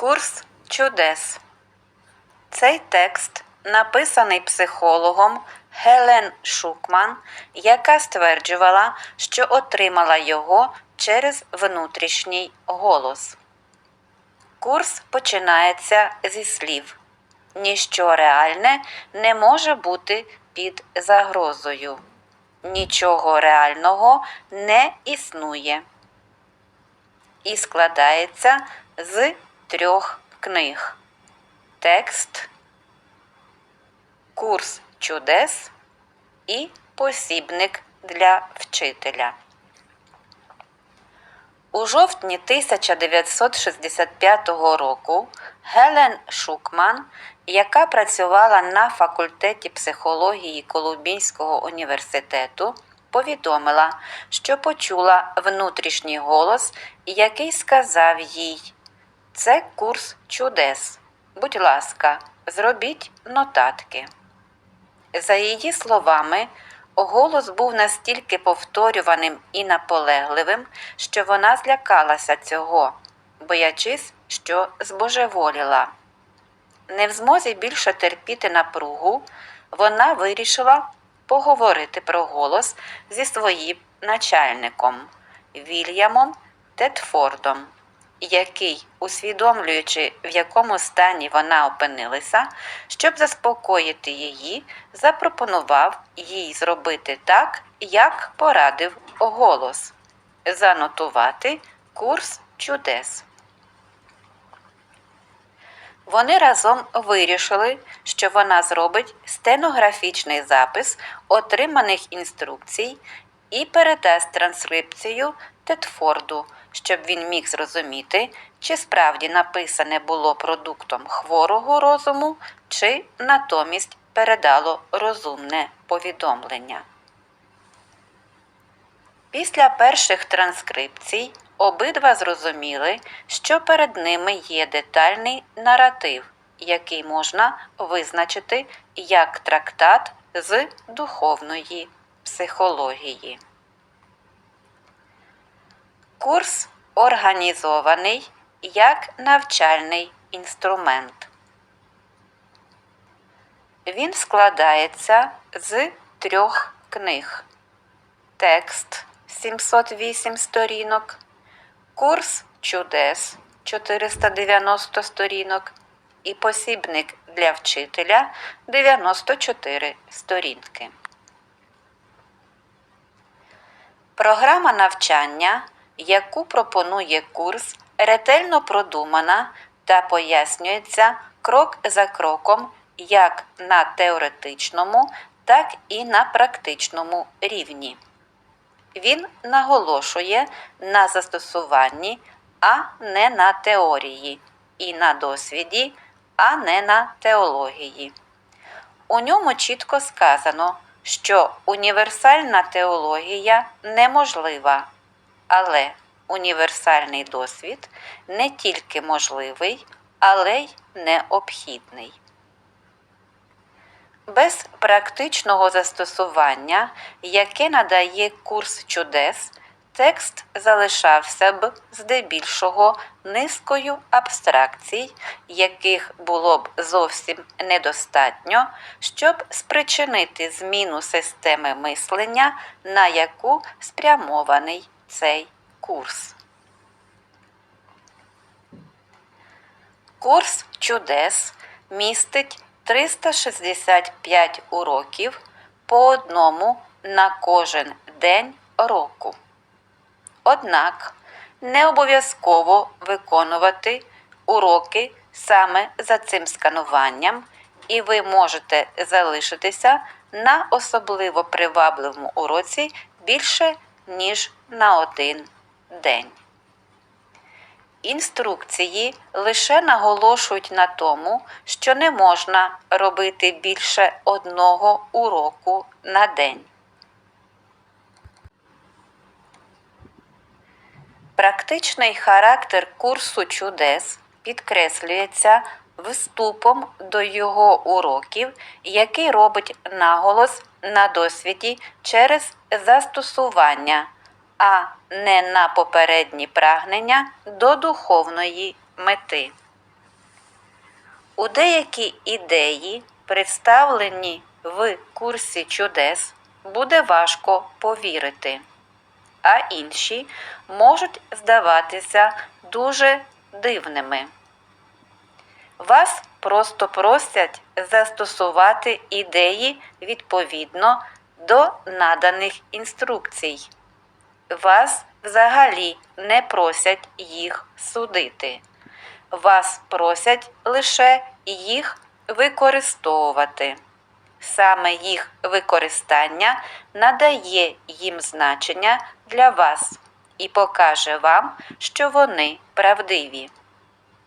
Курс чудес. Цей текст написаний психологом Гелен Шукман, яка стверджувала, що отримала його через внутрішній голос. Курс починається зі слів Ніщо реальне не може бути під загрозою. Нічого реального не існує. І складається з трьох книг. Текст, Курс чудес і посібник для вчителя. У жовтні 1965 року Гелен Шукман, яка працювала на факультеті психології Колумбійського університету, повідомила, що почула внутрішній голос, який сказав їй: Це курс чудес. Будь ласка, зробіть нотатки. За її словами, голос був настільки повторюваним і наполегливим, що вона злякалася цього, боячись, що збожеволіла. Не в змозі більше терпіти напругу, вона вирішила поговорити про голос зі своїм начальником Вільямом Тетфордом, який, усвідомлюючи, в якому стані вона опинилася, щоб заспокоїти її, запропонував їй зробити так, як порадив голос занотувати курс чудес. Вони разом вирішили, що вона зробить стенографічний запис отриманих інструкцій і передасть транскрипцію Тетфорду, щоб він міг зрозуміти, чи справді написане було продуктом хворого розуму, чи натомість передало розумне повідомлення. Після перших транскрипцій обидва зрозуміли, що перед ними є детальний наратив, який можна визначити як трактат з духовної психології. Курс організований як навчальний інструмент. Він складається з трьох книг. Текст 708 сторінок, курс чудес 490 сторінок і посібник для вчителя 94 сторінки. Програма навчання, яку пропонує курс, ретельно продумана та пояснюється крок за кроком як на теоретичному, так і на практичному рівні. Він наголошує на застосуванні, а не на теорії, і на досвіді, а не на теології. У ньому чітко сказано, що універсальна теологія неможлива, але універсальний досвід не тільки можливий, але й необхідний. Без практичного застосування, яке надає курс чудес, текст залишався б здебільшого низкою абстракцій, яких було б зовсім недостатньо, щоб спричинити зміну системи мислення, на яку спрямований цей курс. Курс чудес містить 365 уроків по одному на кожен день року. Однак не обов'язково виконувати уроки саме за цим скануванням, і ви можете залишитися на особливо привабливому уроці більше, ніж на один день. Інструкції лише наголошують на тому, що не можна робити більше одного уроку на день. Практичний характер курсу чудес підкреслюється вступом до його уроків, який робить наголос на досвіді через застосування, а не на попередні прагнення до духовної мети. У деякі ідеї, представлені в курсі чудес, буде важко повірити, а інші можуть здаватися дуже дивними. Вас просто просять застосувати ідеї відповідно до наданих інструкцій. Вас взагалі не просять їх судити. Вас просять лише їх використовувати. Саме їх використання надає їм значення для вас і покаже вам, що вони правдиві.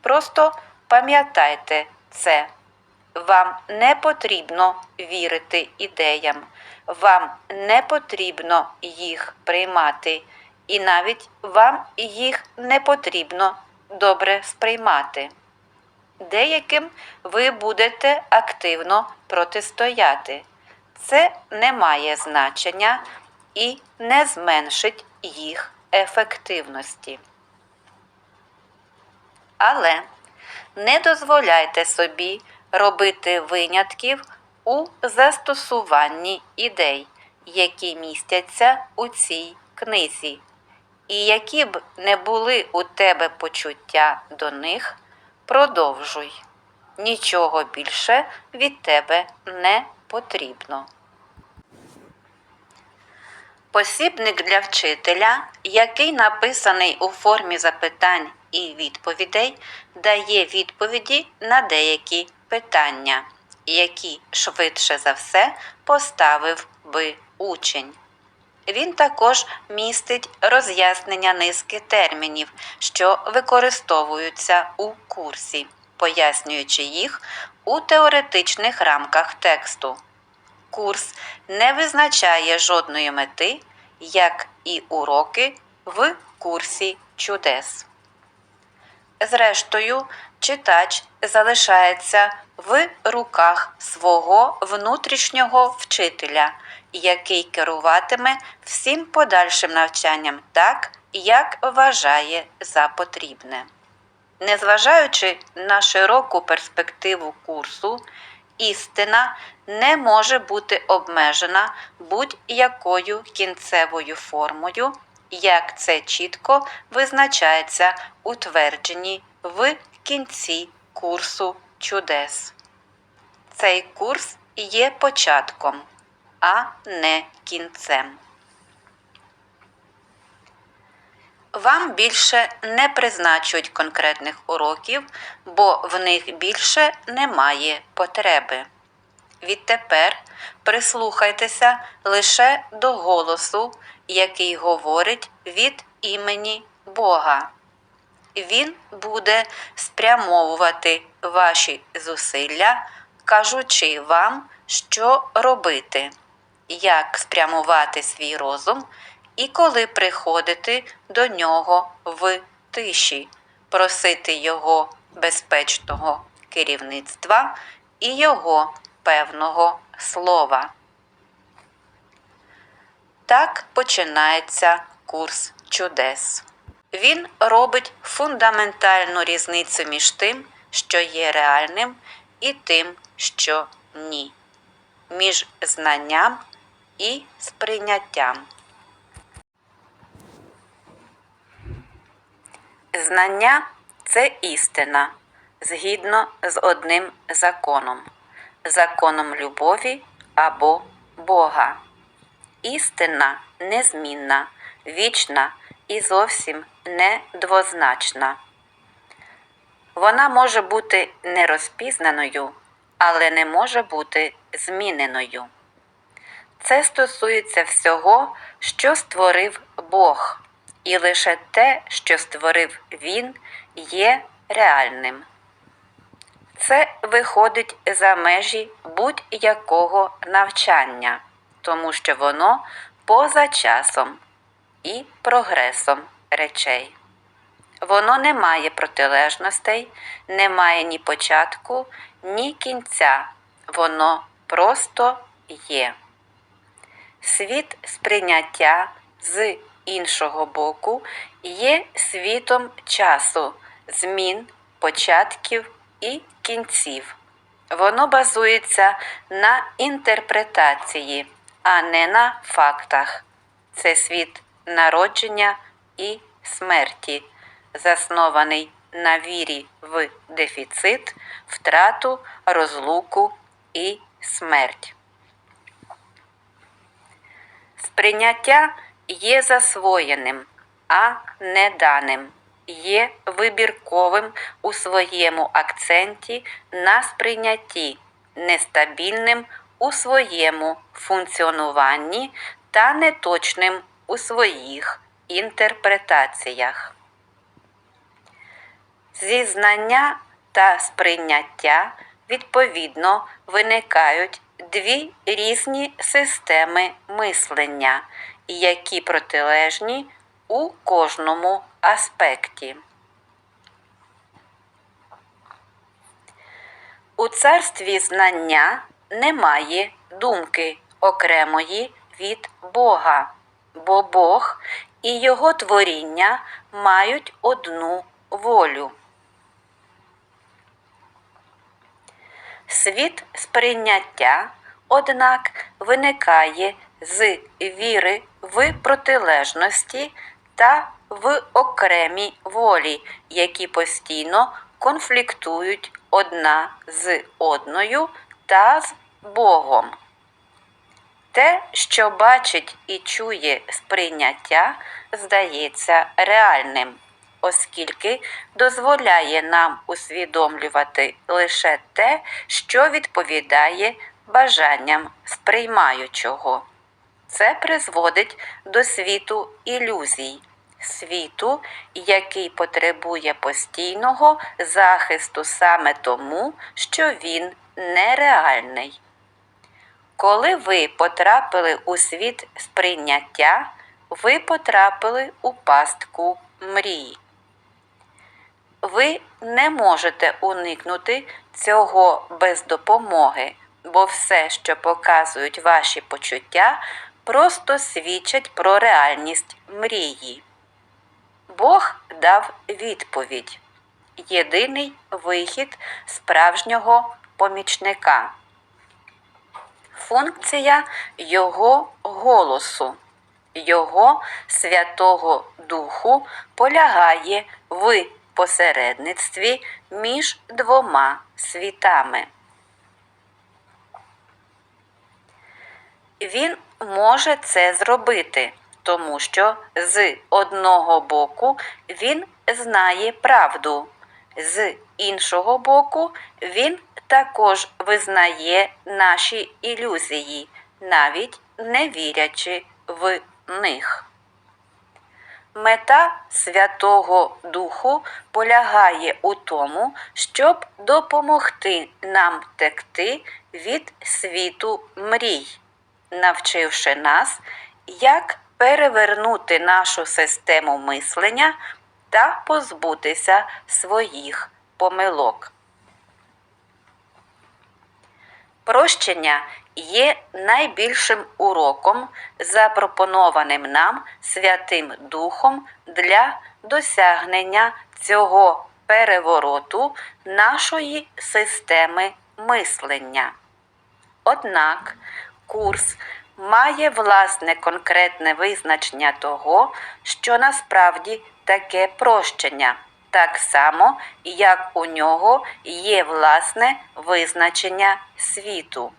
Просто пам'ятайте це. Вам не потрібно вірити ідеям, вам не потрібно їх приймати, і навіть вам їх не потрібно добре сприймати. Деяким ви будете активно протистояти. Це не має значення і не зменшить їх ефективності. Але не дозволяйте собі робити винятків у застосуванні ідей, які містяться у цій книзі, і які б не були у тебе почуття до них, продовжуй. Нічого більше від тебе не потрібно. Посібник для вчителя, який написаний у формі запитань і відповідей, дає відповіді на деякі питання, які швидше за все поставив би учень. Він також містить роз'яснення низки термінів, що використовуються у курсі, пояснюючи їх у теоретичних рамках тексту. Курс не визначає жодної мети, як і уроки в курсі чудес. Зрештою, читач залишається в руках свого внутрішнього вчителя, який керуватиме всім подальшим навчанням так, як вважає за потрібне. Незважаючи на широку перспективу курсу, істина не може бути обмежена будь-якою кінцевою формою, як це чітко визначається у твердженні в кінці курсу чудес. Цей курс є початком, а не кінцем. Вам більше не призначують конкретних уроків, бо в них більше немає потреби. Відтепер прислухайтеся лише до голосу, який говорить від імені Бога. Він буде спрямовувати ваші зусилля, кажучи вам, що робити, як спрямувати свій розум і коли приходити до нього в тиші, просити його безпечного керівництва і його певного слова. Так починається курс чудес. Він робить фундаментальну різницю між тим, що є реальним, і тим, що ні, між знанням і сприйняттям. Знання це істина згідно з одним законом законом любові або Бога. Істина незмінна, вічна і зовсім не двозначна. Вона може бути нерозпізнаною, але не може бути зміненою. Це стосується всього, що створив Бог, і лише те, що створив Він, є реальним. Це виходить за межі будь-якого навчання, тому що воно поза часом і прогресом речей. Воно не має протилежностей, не має ні початку, ні кінця. Воно просто є. Світ сприйняття з іншого боку є світом часу, змін, початків і кінців. Воно базується на інтерпретації, а не на фактах. Це світ народження і смерті, заснований на вірі в дефіцит, втрату, розлуку і смерть. Сприйняття є засвоєним, а не даним, є вибірковим у своєму акценті на сприйнятті, нестабільним у своєму функціонуванні та неточним у своїх інтерпретаціях. Зізнання та сприйняття відповідно виникають дві різні системи мислення, які протилежні у кожному аспекті. У царстві знання немає думки окремої від Бога, бо Бог і його творіння мають одну волю. Світ сприйняття, однак, виникає з віри в протилежності та в окремій волі, які постійно конфліктують одна з одною та з Богом. Те, що бачить і чує сприйняття, здається реальним, оскільки дозволяє нам усвідомлювати лише те, що відповідає бажанням сприймаючого. Це призводить до світу ілюзій, світу, який потребує постійного захисту саме тому, що він нереальний. Коли ви потрапили у світ сприйняття, ви потрапили у пастку мрій. Ви не можете уникнути цього без допомоги, бо все, що показують ваші почуття, просто свідчать про реальність мрії. Бог дав відповідь єдиний вихід справжнього помічника функція Його голосу, Його Святого Духу полягає в посередництві між двома світами. Він може це зробити, тому що з одного боку він знає правду, з іншого боку він також визнає наші ілюзії, навіть не вірячи в них. Мета Святого Духу полягає у тому, щоб допомогти нам втекти від світу мрій, навчивши нас, як перевернути нашу систему мислення та позбутися своїх помилок. Прощення є найбільшим уроком, запропонованим нам Святим Духом для досягнення цього перевороту нашої системи мислення. Однак курс має власне конкретне визначення того, що насправді таке прощення, так само, як у нього є власне визначення світу.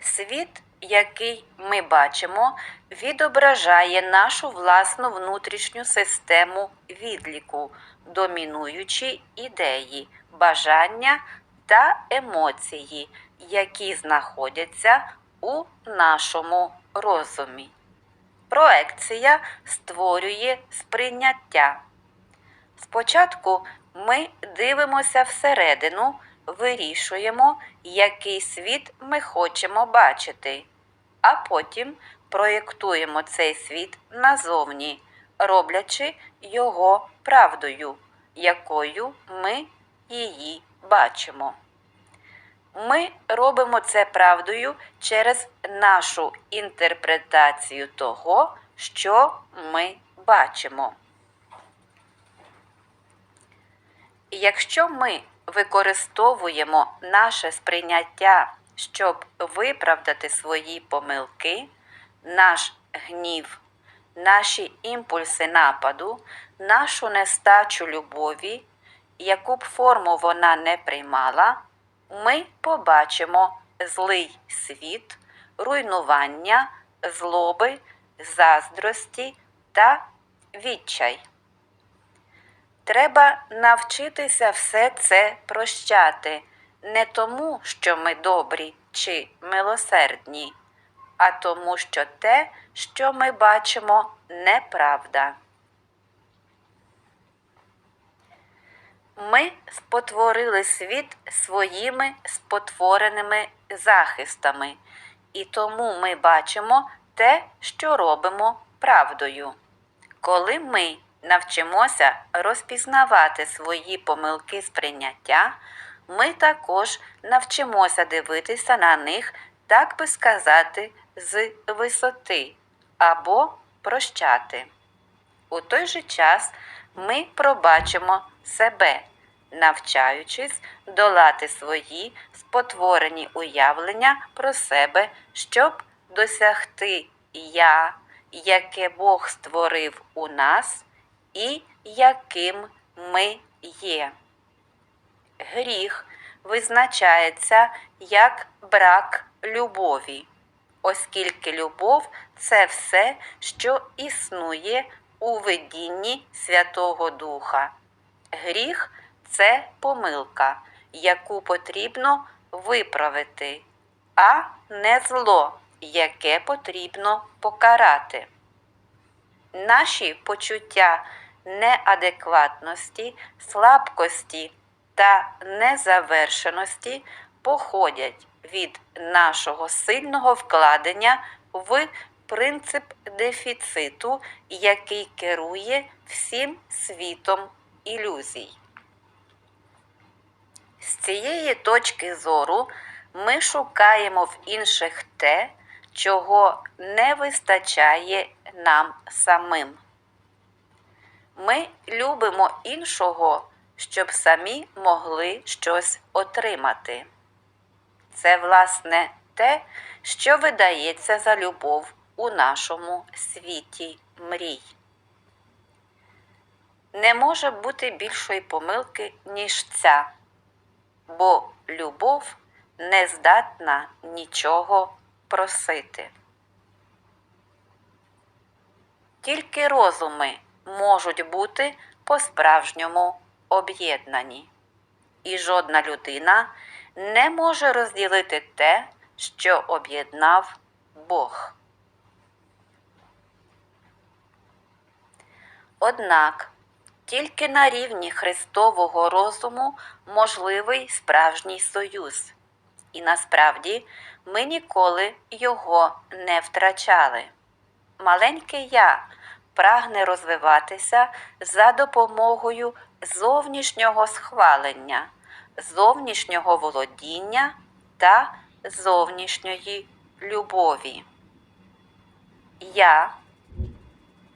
Світ, який ми бачимо, відображає нашу власну внутрішню систему відліку, домінуючі ідеї, бажання та емоції, які знаходяться у нашому розумі. Проекція створює сприйняття. Спочатку ми дивимося всередину, вирішуємо, який світ ми хочемо бачити, а потім проєктуємо цей світ назовні, роблячи його правдою, якою ми її бачимо. Ми робимо це правдою через нашу інтерпретацію того, що ми бачимо. Якщо ми використовуємо наше сприйняття, щоб виправдати свої помилки, наш гнів, наші імпульси нападу, нашу нестачу любові, яку б форму вона не приймала, ми побачимо злий світ, руйнування, злоби, заздрості та відчай. Треба навчитися все це прощати не тому, що ми добрі чи милосердні, а тому, що те, що ми бачимо, неправда. Ми спотворили світ своїми спотвореними захистами, і тому ми бачимо те, що робимо правдою. Коли ми навчимося розпізнавати свої помилки сприйняття, ми також навчимося дивитися на них, так би сказати, з висоти або прощати. У той же час ми пробачимо себе, навчаючись долати свої спотворені уявлення про себе, щоб досягти я, яке Бог створив у нас і яким ми є. Гріх визначається як брак любові, оскільки любов це все, що існує у видінні Святого Духа. Гріх це помилка, яку потрібно виправити, а не зло, яке потрібно покарати. Наші почуття неадекватності, слабкості та незавершеності походять від нашого сильного вкладення в принцип дефіциту, який керує всім світом ілюзій. З цієї точки зору ми шукаємо в інших те, чого не вистачає нам самим. Ми любимо іншого, щоб самі могли щось отримати. Це, власне, те, що видається за любов у нашому світі мрій. Не може бути більшої помилки, ніж ця, бо любов не здатна нічого просити. Тільки розуми можуть бути по-справжньому об'єднані, і жодна людина не може розділити те, що об'єднав Бог. Однак тільки на рівні Христового розуму можливий справжній союз, і насправді ми ніколи його не втрачали. Маленьке я прагне розвиватися за допомогою зовнішнього схвалення, зовнішнього володіння та зовнішньої любові. Я,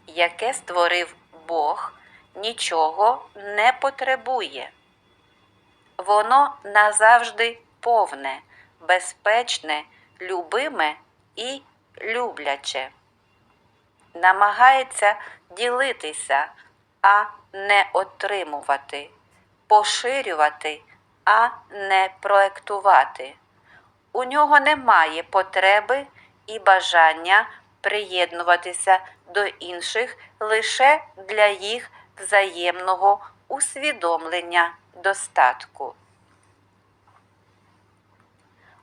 яке створив Бог, нічого не потребує. Воно назавжди повне, безпечне, любиме і любляче. Намагається ділитися, а не отримувати, поширювати, а не проектувати. У нього немає потреби і бажання приєднуватися до інших лише для їх взаємного усвідомлення достатку.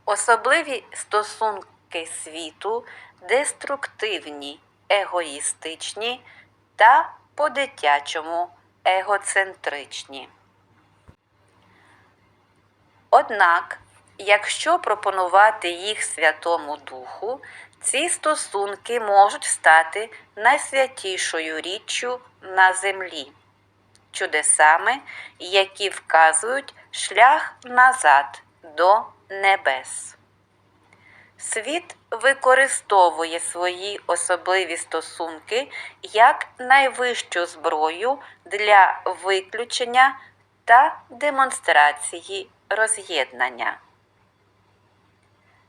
Особливі стосунки світу деструктивні, егоїстичні та по-дитячому егоцентричні. Однак, якщо пропонувати їх Святому Духу, ці стосунки можуть стати найсвятішою річчю на землі, чудесами, які вказують шлях назад до небес. Світ використовує свої особливі стосунки як найвищу зброю для виключення та демонстрації роз'єднання.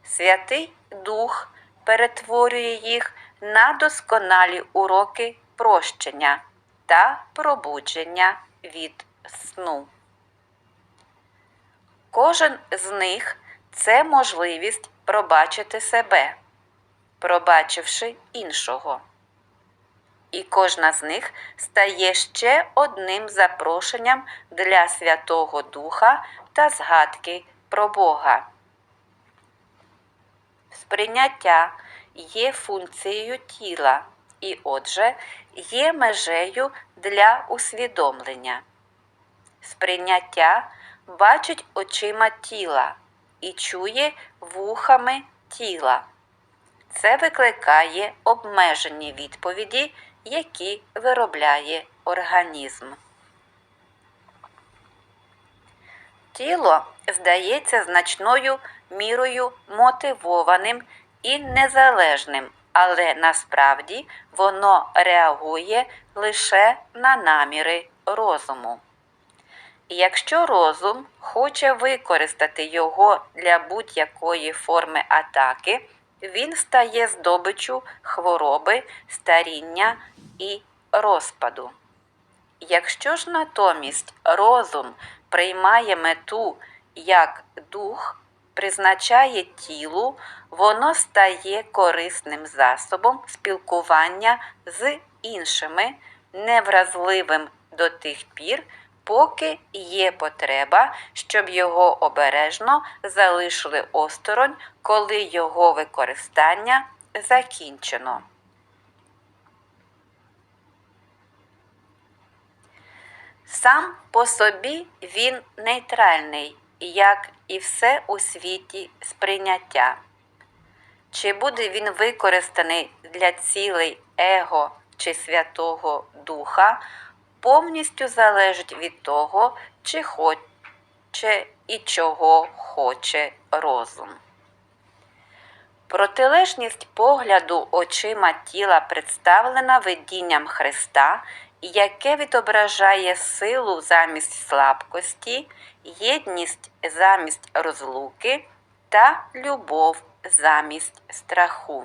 Святий Дух перетворює їх на досконалі уроки прощення та пробудження від сну. Кожен з них це можливість пробачити себе, пробачивши іншого. І кожна з них стає ще одним запрошенням для Святого Духа та згадки про Бога. Сприйняття є функцією тіла і, отже, є межею для усвідомлення. Сприйняття бачить очима тіла і чує вухами тіла. Це викликає обмежені відповіді, які виробляє організм. Тіло здається значною мірою мотивованим і незалежним, але насправді воно реагує лише на наміри розуму. Якщо розум хоче використати його для будь-якої форми атаки, він стає здобиччю хвороби, старіння і розпаду. Якщо ж натомість розум приймає мету як дух, призначає тілу, воно стає корисним засобом спілкування з іншими, невразливим до тих пір, поки є потреба, щоб його обережно залишили осторонь, коли його використання закінчено. Сам по собі він нейтральний, як і все у світі сприйняття. Чи буде він використаний для цілей его чи Святого Духа, повністю залежить від того, чи хоче і чого хоче розум. Протилежність погляду очима тіла представлена видінням Христа, яке відображає силу замість слабкості, єдність замість розлуки та любов замість страху.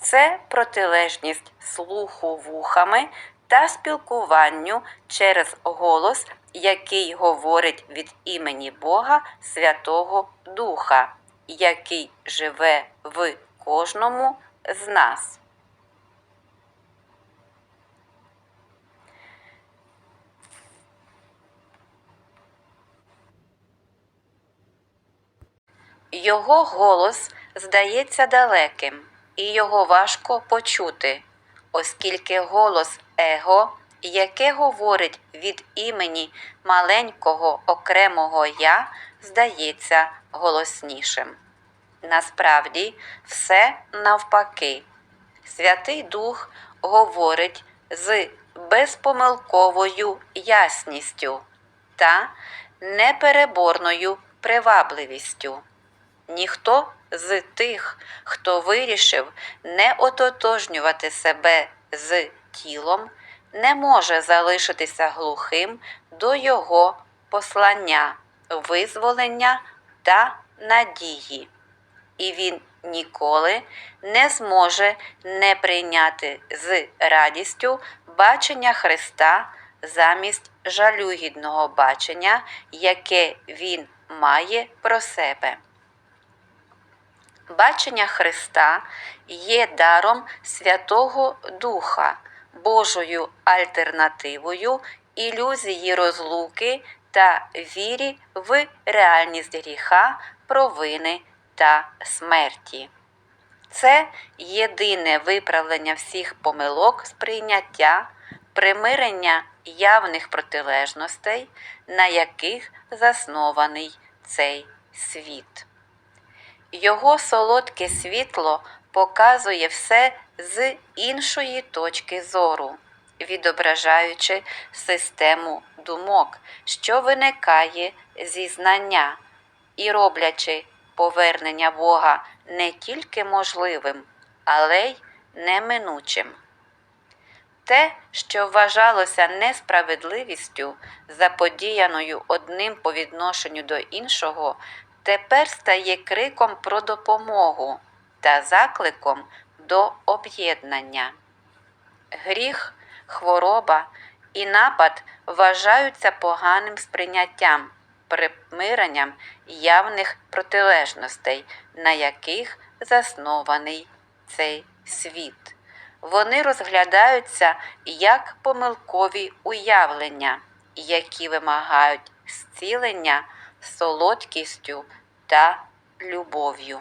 Це протилежність слуху вухами та спілкуванню через голос, який говорить від імені Бога Святого Духа, який живе в кожному з нас. Його голос здається далеким, і його важко почути, оскільки голос Его, яке говорить від імені маленького окремого Я, здається голоснішим. Насправді, все навпаки. Святий Дух говорить з безпомилковою ясністю та непереборною привабливістю. Ніхто з тих, хто вирішив не ототожнювати себе з тілом, не може залишитися глухим до його послання, визволення та надії. І він ніколи не зможе не прийняти з радістю бачення Христа замість жалюгідного бачення, яке він має про себе. Бачення Христа є даром Святого Духа, Божою альтернативою ілюзії розлуки та вірі в реальність гріха, провини та смерті. Це єдине виправлення всіх помилок сприйняття, примирення явних протилежностей, на яких заснований цей світ. Його солодке світло показує все з іншої точки зору, відображаючи систему думок, що виникає зі знання, і роблячи повернення Бога не тільки можливим, але й неминучим. Те, що вважалося несправедливістю, заподіяною одним по відношенню до іншого, тепер стає криком про допомогу та закликом до об'єднання. Гріх, хвороба і напад вважаються поганим сприйняттям, примиренням явних протилежностей, на яких заснований цей світ. Вони розглядаються як помилкові уявлення, які вимагають зцілення солодкістю та любов'ю.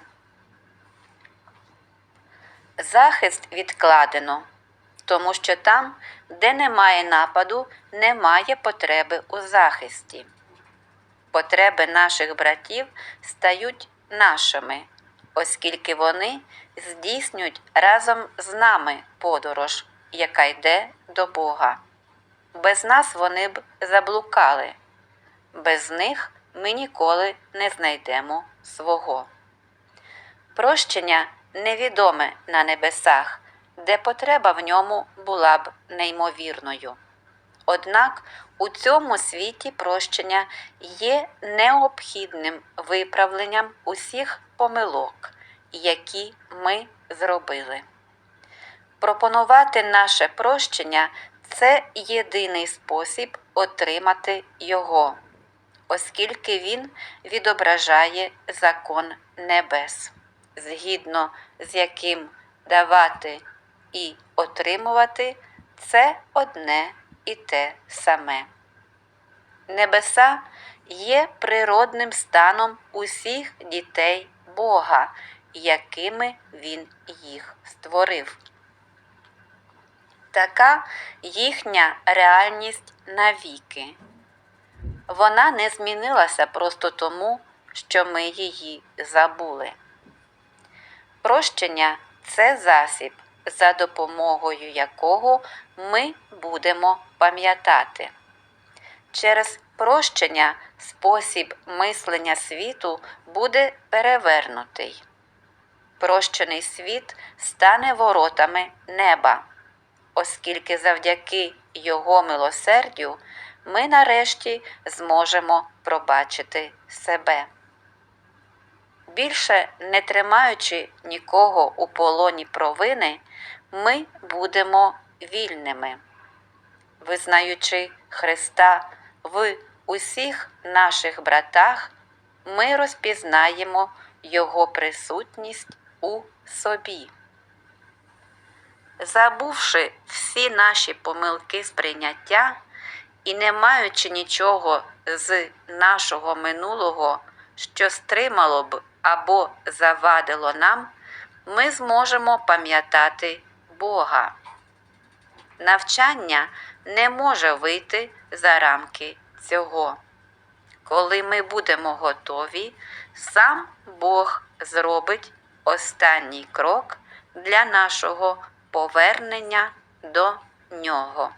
Захист відкладено, тому що там, де немає нападу, немає потреби у захисті. Потреби наших братів стають нашими, оскільки вони здійснюють разом з нами подорож, яка йде до Бога. Без нас вони б заблукали, без них ми ніколи не знайдемо свого. Прощення невідоме на небесах, де потреба в ньому була б неймовірною. Однак у цьому світі прощення є необхідним виправленням усіх помилок, які ми зробили. Пропонувати наше прощення це єдиний спосіб отримати його, оскільки він відображає закон небес, згідно з яким давати і отримувати це одне і те саме. Небеса є природним станом усіх дітей Бога, якими Він їх створив. Така їхня реальність навіки. Вона не змінилася просто тому, що ми її забули. Прощення це засіб, за допомогою якого ми будемо пам'ятати. Через прощення спосіб мислення світу буде перевернутий. Прощений світ стане воротами неба, оскільки завдяки його милосердю ми нарешті зможемо пробачити себе. Більше не тримаючи нікого у полоні провини, ми будемо вільними. Визнаючи Христа в усіх наших братах, ми розпізнаємо Його присутність у собі. Забувши всі наші помилки сприйняття і не маючи нічого з нашого минулого, що стримало б або завадило нам, ми зможемо пам'ятати Бога. Навчання не може вийти за рамки цього. Коли ми будемо готові, сам Бог зробить останній крок для нашого повернення до нього.